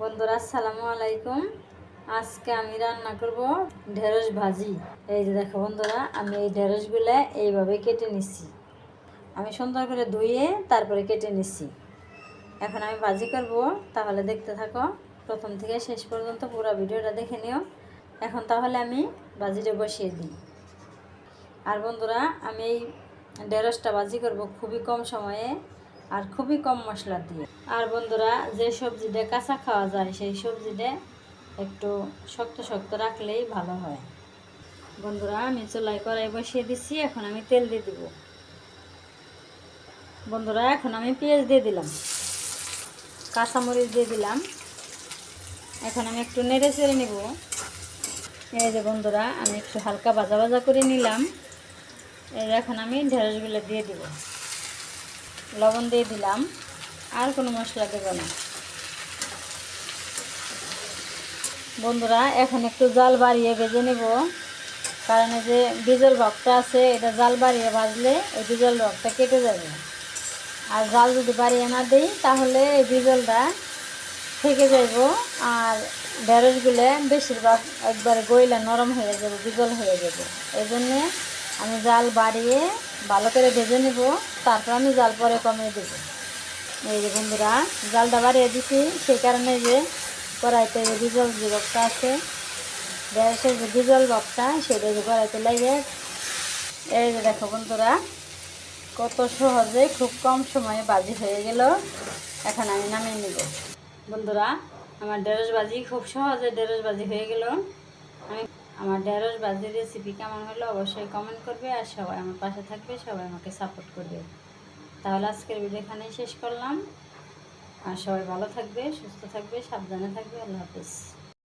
বন্ধুরা, আসসালামু আলাইকুম। আজকে আমি রান্না করব ঢেঁড়স ভাজি। এই যে দেখো বন্ধুরা, আমি এই ঢেঁড়সগুলো এইভাবে কেটে নিচ্ছি আমি সুন্দর করে ধুয়ে তারপরে কেটে নিচ্ছি এখন আমি ভাজি করব, তাহলে দেখতে থাকো। প্রথম থেকে শেষ পর্যন্ত পুরো ভিডিওটা দেখে নিও। এখন তাহলে আমি ভাজিটা বসিয়ে দিই। আর বন্ধুরা, আমি এই ঢেঁড়সটা ভাজি করব খুবই কম সময়ে। আর খুবই কম মশলা দিয়ে। আর বন্ধুরা, যে সবজিটা কাঁচা খাওয়া যায়, সেই সবজিটা একটু শক্ত শক্ত রাখলেই ভালো হয়। বন্ধুরা, আমি চুলাই কড়াই বসিয়ে দিচ্ছি এখন আমি তেল দিয়ে দিব। বন্ধুরা, এখন আমি পেঁয়াজ দিয়ে দিলাম। কাঁচামরিচ দিয়ে দিলাম। এখন আমি একটু নেড়ে চেড়ে নেব। এই যে বন্ধুরা, আমি একটু হালকা ভাজা ভাজা করে নিলাম। এই এখন আমি ঢেঁড়সগুলো দিয়ে দিব। লবণ দিয়ে দিলাম। আর কোনো মশলা দেবো না। বন্ধুরা, এখন একটু জাল বাড়িয়ে ভেজে নেব। কারণ যে ডিজেল রকটা আছে, এটা জাল বাড়িয়ে ভাজলে এই ডিজেল রকটা কেটে যাবে। আর জাল যদি বাড়িয়ে না দিই, তাহলে এই ডিজেলটা থেকে যাইব। আর ঢেঁড়সগুলো বেশিরভাগ একবারে গইলে নরম হয়ে যাবে বিজল হয়ে যাবে। এই জন্যে আমি জাল বাড়িয়ে ভালো করে ভেজে নেব। তারপর আমি জাল পরে কমিয়ে দেব। এই যে বন্ধুরা, জালটা বাড়িয়ে দিছি, সেই কারণে যে কড়াইতে ডিজল যে বকটা আছে, গ্যাসের যে ডিজল বকটা সেটা যে কড়াইতে লাগে এই যে দেখো বন্ধুরা, কত সহজে খুব কম সময়ে বাজি হয়ে গেল। এখন আমি নামিয়ে নেব। বন্ধুরা, আমার ঢেঁড়স বাজি খুব সহজে ঢেঁড়স বাজি হয়ে গেল। আমি আমার ঢেঁড়স বাজির রেসিপি কেমন হলো অবশ্যই কমেন্ট করবে আর সবাই আমার পাশে থাকবে, সবাই আমাকে সাপোর্ট করবে। তাহলে আজকের ভিডিও এখানেই শেষ করলাম। আর সবাই ভালো থাকবে, সুস্থ থাকবে, সাবধানে থাকবে, আল্লাহ হাফিজ।